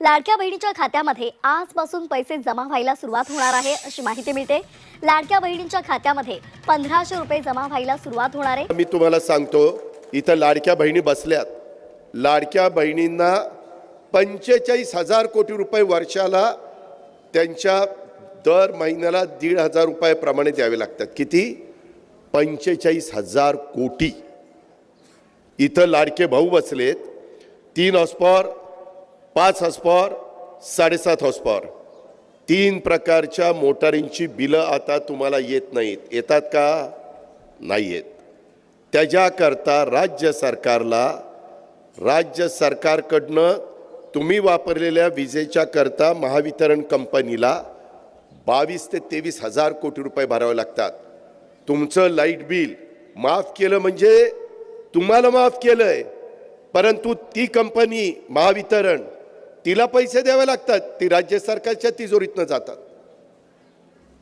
लाडक्या बहिणीच्या खात्यामध्ये आजपासून पैसे जमा व्हायला सुरुवात होणार आहे अशी माहिती मिळते. लाडक्या बहिणींच्या खात्यामध्ये पंधराशे रुपये जमा व्हायला सुरुवात होणार आहे. मी तुम्हाला सांगतो इथं लाडक्या बहिणी बसल्यात. लाडक्या बहिणींना पंचेचाळीस हजार कोटी रुपये वर्षाला त्यांच्या दर महिन्याला दीड हजार रुपयाप्रमाणे द्यावे लागतात. किती? पंचेचाळीस हजार कोटी. इथं लाडके भाऊ बसलेत. तीन हॉस्पॉर पाच हॉस्पॉर साडेसात हॉस्पॉर तीन प्रकारच्या मोटारींची बिलं आता तुम्हाला येत नाहीत. येतात का? नाही येत त्याच्याकरता राज्य सरकारला राज्य सरकारकडनं तुम्ही वापरलेल्या विजेच्या करता महावितरण कंपनीला बावीस ते तेवीस हजार कोटी रुपये भरावे लागतात. तुमचं लाइट बिल माफ केलं म्हणजे तुम्हाला माफ केलं आहे परंतु ती कंपनी महावितरण तिला पैसे द्यावे लागतात ती राज्य सरकारच्या तिजोरीतनं जातात.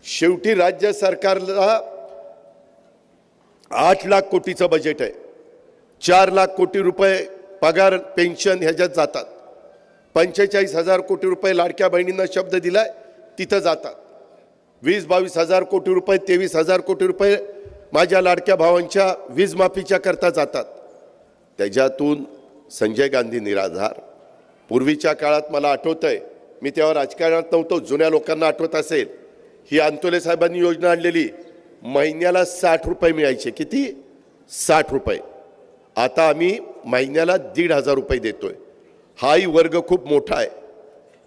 शेवटी राज्य सरकारला आठ लाख कोटीचं बजेट आहे. चार लाख कोटी रुपये पगार पेन्शन ह्याच्यात जातात. पंचेचाळीस हजार कोटी रुपये लाडक्या बहिणींना शब्द दिलाय तिथं जातात. वीस बावीस हजार कोटी रुपये तेवीस हजार कोटी रुपये माझ्या लाडक्या भावांच्या वीज माफीच्या करता जातात. त्याच्यातून संजय गांधी निराधार पूर्वीच्या काळात मला आठवतंय मी तेव्हा राजकारणात नव्हतो जुन्या लोकांना आठवत असेल. ही अंतोले साहेबांनी योजना आणलेली महिन्याला साठ रुपये मिळायचे. किती? साठ रुपये. आता आम्ही महिन्याला दीड हजार रुपये देतो आहे हाही वर्ग खूप मोठा आहे.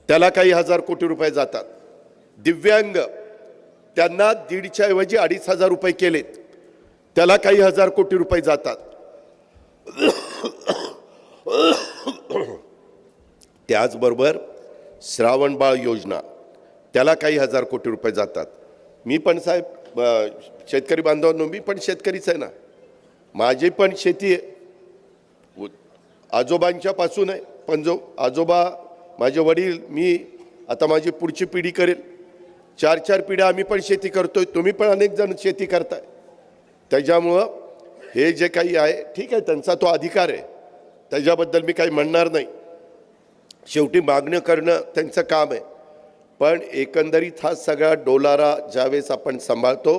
त्याला काही हजार कोटी रुपये जातात. दिव्यांग त्यांना दीडच्या ऐवजी अडीच हजार रुपये केलेत. त्याला काही हजार कोटी रुपये जातात. त्याचबरोबर श्रावणबाळ योजना त्याला काही हजार कोटी रुपये जातात. मी पण साहेब शेतकरी बांधवांनो मी पण शेतकरीच आहे ना. माझी पण शेती आहे. आहे. पण जो आजोबा माझे वडील मी आता माझी पुढची पिढी करेल. चार चार पिढ्या आम्ही पण शेती करतोय. तुम्ही पण अनेक जण शेती करताय. त्याच्यामुळं हे जे काही आहे ठीक आहे त्यांचा तो अधिकार आहे. त्याच्याबद्दल मी काही म्हणणार नाही. शेवटी मागणं करणं त्यांचं काम आहे. पण एकंदरीत हा सगळा डोलारा ज्यावेळेस आपण सांभाळतो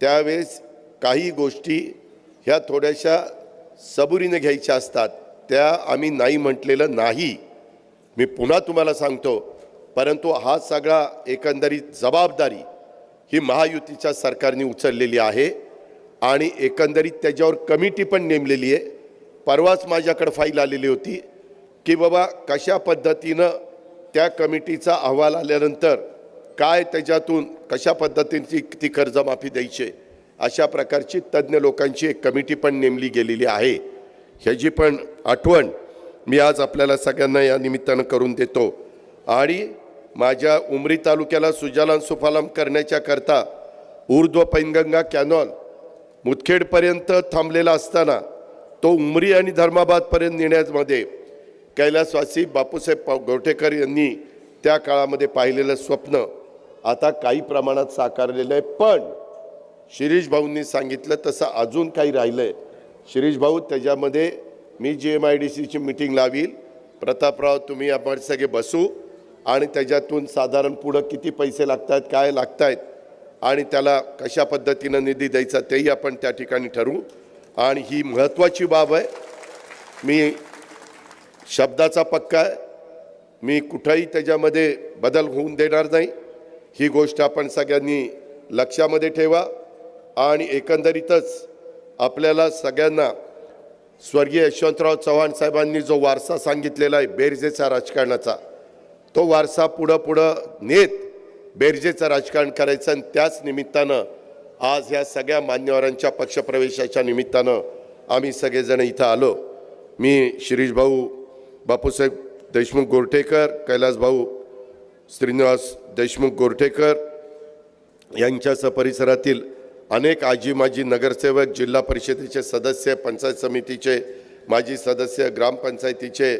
त्यावेळेस काही गोष्टी ह्या थोड्याशा सबुरीने घ्यायच्या असतात. त्या आम्ही नाही म्हटलेलं नाही. मी पुन्हा तुम्हाला सांगतो परंतु हा सगळा एकंदरीत जबाबदारी ही महायुतीच्या सरकारने उचललेली आहे आणि एकंदरीत त्याच्यावर कमिटी पण नेमलेली आहे. परवाच माझ्याकडे फाईल आलेली होती. की बाबा कशा पद्धतीनं त्या कमिटीचा अहवाल आल्यानंतर काय त्याच्यातून कशा पद्धतीची ती कर्जमाफी द्यायची? अशा प्रकारची तज्ज्ञ लोकांची एक कमिटी पण नेमली गेलेली आहे. ह्याची पण आठवण मी आज आपल्याला सगळ्यांना या निमित्तानं करून देतो. आणि माझ्या उमरी तालुक्याला सुजालान सुफालाम करण्याच्याकरता ऊर्ध्व पैनगंगा कॅनॉल मुदखेडपर्यंत थांबलेला असताना तो उमरी आणि धर्माबादपर्यंत नेण्यामध्ये कैलासवासी बापूसाहेब पाव- यांनी त्या काळामध्ये पाहिलेलं स्वप्न आता काही प्रमाणात साकारलेलं आहे. पण शिरीष भाऊंनी सांगितलं तसं अजून काही राहिलं आहे शिरीष भाऊ त्याच्यामध्ये मी जी एम आय डी सीची मिटिंग लावील. प्रतापराव तुम्ही आपण सगळे बसू. आणि त्याच्यातून साधारण पुढं किती पैसे लागतात काय लागत आहेत आणि त्याला कशा पद्धतीनं निधी द्यायचा तेही आपण त्या ठिकाणी ठरवू. आणि ही महत्त्वाची बाब आहे. मी शब्दाचा पक्का आहे. मी कुठंही त्याच्यामध्ये बदल होऊन देणार नाही. ही गोष्ट आपण सगळ्यांनी लक्षामध्ये ठेवा आणि एकंदरीतच आपल्याला सगळ्यांना स्वर्गीय यशवंतराव चव्हाण साहेबांनी जो वारसा सांगितलेला आहे बेरजेचा राजकारणाचा तो वारसा पुढं पुढं नेत बेरजेचं राजकारण करायचं आणि त्याच निमित्तानं आज ह्या सगळ्या मान्यवरांच्या पक्षप्रवेशाच्या निमित्तानं आम्ही सगळेजण इथं आलो. मी शिरीष भाऊ बापूसाहेब देशमुख गोरठेकर कैलास भाऊ श्रीनिवास देशमुख गोरठेकर यांच्यासह परिसरातील अनेक आजी माजी नगरसेवक जिल्हा परिषदेचे सदस्य पंचायत समितीचे माजी सदस्य ग्रामपंचायतीचे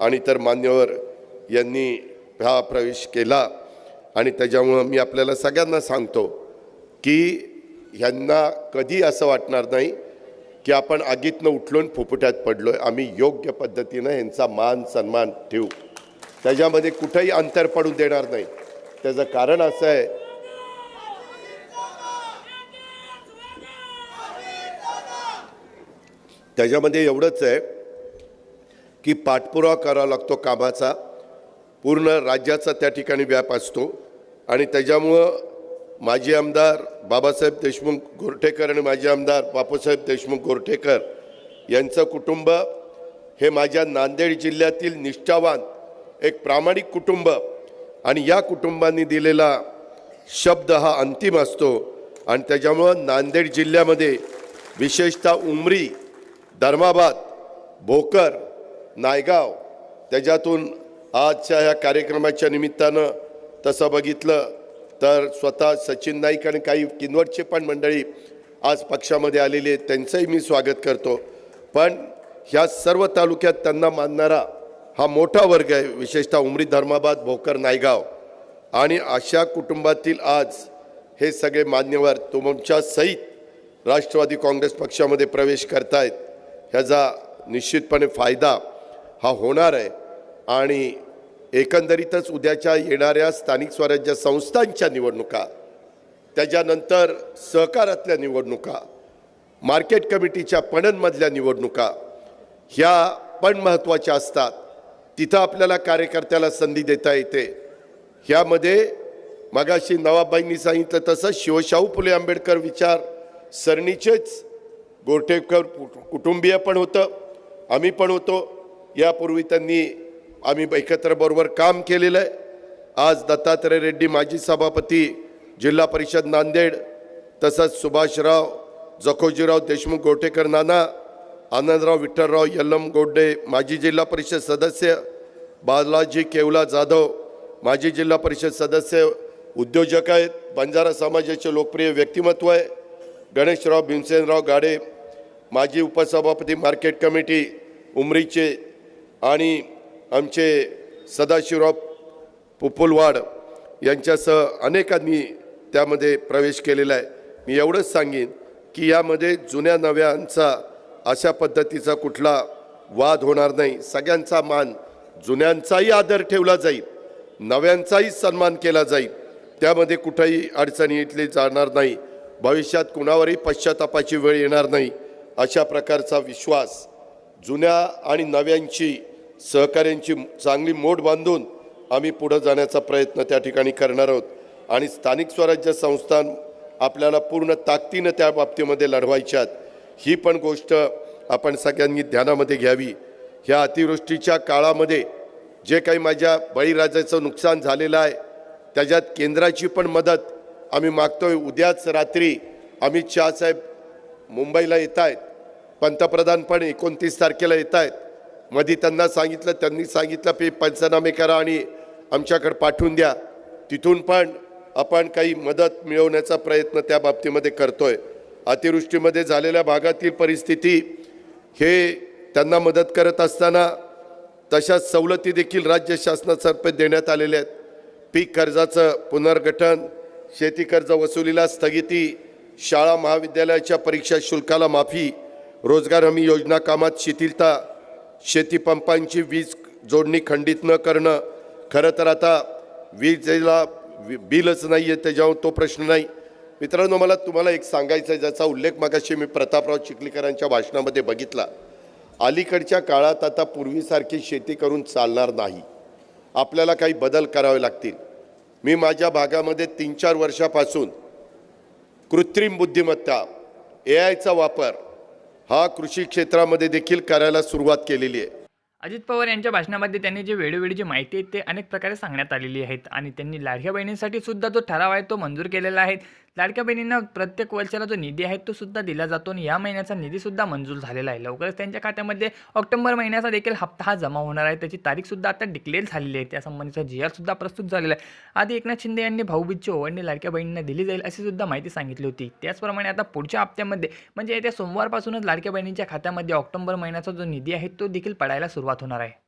आणि इतर मान्यवर यांनी हा प्रवेश केला. आणि त्याच्यामुळं मी आपल्याला सगळ्यांना सांगतो की ह्यांना कधी असं वाटणार नाही की आपण आगीतनं उठलो फुफुट्यात पडलो आहे आम्ही योग्य पद्धतीनं ह्यांचा मान सन्मान ठेवू. त्याच्यामध्ये कुठंही अंतर पडू देणार नाही. त्याचं कारण असं आहे त्याच्यामध्ये एवढंच आहे की पाठपुरावा करावा लागतो कामाचा. पूर्ण राज्याचा त्या ठिकाणी व्याप असतो. आणि त्याच्यामुळं माजी आमदार बाबासाहेब देशमुख गोरठेकर आणि माजी आमदार बापूसाहेब देशमुख गोरठेकर यांचं कुटुंब हे माझ्या नांदेड जिल्ह्यातील निष्ठावान एक प्रामाणिक कुटुंब आणि या कुटुंबांनी दिलेला शब्द हा अंतिम असतो. आणि त्याच्यामुळं नांदेड जिल्ह्यामध्ये विशेषतः उमरी धर्माबाद भोकर नायगाव त्याच्यातून आजच्या ह्या कार्यक्रमाच्या निमित्तानं तसं बघितलं तर स्वतः सचिन नाईक आणि काही किनवटचे पण मंडळी आज पक्षामध्ये आलेली आहेत त्यांचंही मी स्वागत करतो. पण ह्या सर्व तालुक्यात त्यांना मानणारा हा मोठा वर्ग आहे विशेषतः उमरी धर्माबाद भोकर नायगाव. आणि अशा कुटुंबातील आज हे सगळे मान्यवर तुमच्या सहित राष्ट्रवादी काँग्रेस पक्षामध्ये प्रवेश करतायत. ह्याचा निश्चितपणे फायदा हा होणार आहे. आणि एकंदरीतच उद्याच्या येणाऱ्या स्थानिक स्वराज्य संस्थांच्या निवडणुका त्याच्यानंतर सहकारातल्या निवडणुका मार्केट कमिटीच्या पणनमधल्या निवडणुका ह्या पण महत्त्वाच्या असतात. तिथं आपल्याला कार्यकर्त्याला संधी देता येते. ह्यामध्ये मगाशी नवाबाईंनी सांगितलं तसं शिवशाहू फुले आंबेडकर विचार सरणीचेच गोरठेकर कुटुंबीय पण होतं आम्ही पण होतो. यापूर्वी त्यांनी आम्ही एकत्र बरोबर काम केलेलं आहे. आज दत्तात्रय रेड्डी माजी सभापती जिल्हा परिषद नांदेड तसंच सुभाषराव जखोजीराव देशमुख गोटेकर नाना आनंदराव विठ्ठलराव यल्लम गोड्डे माजी जिल्हा परिषद सदस्य बालाजी केवला जाधव माजी जिल्हा परिषद सदस्य उद्योजक आहेत बंजारा समाजाचे लोकप्रिय व्यक्तिमत्व आहे. गणेशराव भीमसेनराव गाडे माजी उपसभापती मार्केट कमिटी उमरीचे आणि आमचे सदाशिवराव पुपुलवाड यांच्यासह अनेकांनी त्यामध्ये प्रवेश केलेला आहे. मी एवढंच सांगेन की यामध्ये जुन्या नव्यांचा अशा पद्धतीचा कुठला वाद होणार नाही. सगळ्यांचा मान जुन्यांचाही आदर ठेवला जाईल नव्यांचाही सन्मान केला जाईल. त्यामध्ये कुठंही अडचणी येतली जाणार नाही. भविष्यात कुणावरही पश्चातापाची वेळ येणार नाही. अशा प्रकारचा विश्वास जुन्या आणि नव्यांची सहकार्यांची चांगली मोड बांधून आम्ही पुढं जाण्याचा प्रयत्न त्या ठिकाणी करणार आहोत. आणि स्थानिक स्वराज्य संस्थान आपल्याला पूर्ण ताकदीनं त्या बाबतीमध्ये लढवायच्यात ही पण गोष्ट आपण सगळ्यांनी ध्यानामध्ये घ्यावी. ह्या अतिवृष्टीच्या काळामध्ये जे काही माझ्या बळीराजाचं नुकसान झालेलं आहे त्याच्यात केंद्राची पण मदत आम्ही मागतोय. उद्याच रात्री अमित शहासाहेब मुंबईला येत आहेत. पंतप्रधान पण एकोणतीस तारखेला येत आहेत. मध्ये त्यांना सांगितलं त्यांनी सांगितलं पे पंचनामे करा आणि आमच्याकडे पाठवून द्या. तिथून पण आपण काही मदत मिळवण्याचा प्रयत्न त्या बाबतीमध्ये करतोय. अतिवृष्टीमध्ये झालेल्या भागातील परिस्थिती हे त्यांना मदत करत असताना तशाच सवलती देखील राज्य शासनातर्फे देण्यात आलेल्या आहेत. पीक कर्जाचं पुनर्गठन शेती कर्ज वसुलीला स्थगिती शाळा महाविद्यालयाच्या परीक्षा शुल्काला माफी रोजगार हमी योजना कामात शिथिलता शेतीपंपांची वीज जोडणी खंडित न करणं खरं तर आता वीजेला बिलच नाही आहे त्याच्यावर तो प्रश्न नाही. मित्रांनो मला तुम्हाला एक सांगायचं आहे ज्याचा उल्लेख मागाशी मी प्रतापराव चिखलीकरांच्या भाषणामध्ये बघितला. अलीकडच्या काळात आता पूर्वीसारखी शेती करून चालणार नाही. आपल्याला काही बदल करावे लागतील. मी माझ्या भागामध्ये तीन चार वर्षापासून कृत्रिम बुद्धिमत्ता ए आयचा वापर हा कृषी क्षेत्रामध्ये देखील करायला सुरुवात केलेली आहे. अजित पवार यांच्या भाषणामध्ये त्यांनी जे वेळोवेळी जी माहिती आहे ते अनेक प्रकारे सांगण्यात आलेली आहेत. आणि त्यांनी लाडक्या बहिणींसाठी सुद्धा जो ठराव आहे तो मंजूर केलेला आहे. लाडक्या बहिणींना प्रत्येक वर्षाला जो निधी आहे तो सुद्धा दिला जातो आणि या महिन्याचा निधी सुद्धा मंजूर झालेला आहे. लवकरच त्यांच्या खात्यामध्ये ऑक्टोबर महिन्याचा देखील हप्ता हा जमा होणार आहे. त्याची तारीख सुद्धा आता डिक्लेअर झालेली आहे. त्यासंबंधीचा जी आर सुद्धा प्रस्तुत झालेला आहे. आधी एकनाथ शिंदे यांनी भाऊबीजची ओवाळणी लाडक्या बहिणींना दिली जाईल अशी सुद्धा माहिती सांगितली होती. त्याचप्रमाणे आता पुढच्या हप्त्यामध्ये म्हणजे येत्या सोमवारपासूनच लाडक्या बहिणींच्या खात्यामध्ये ऑक्टोबर महिन्याचा जो निधी आहे तो देखील पडायला सुरुवात होणार आहे.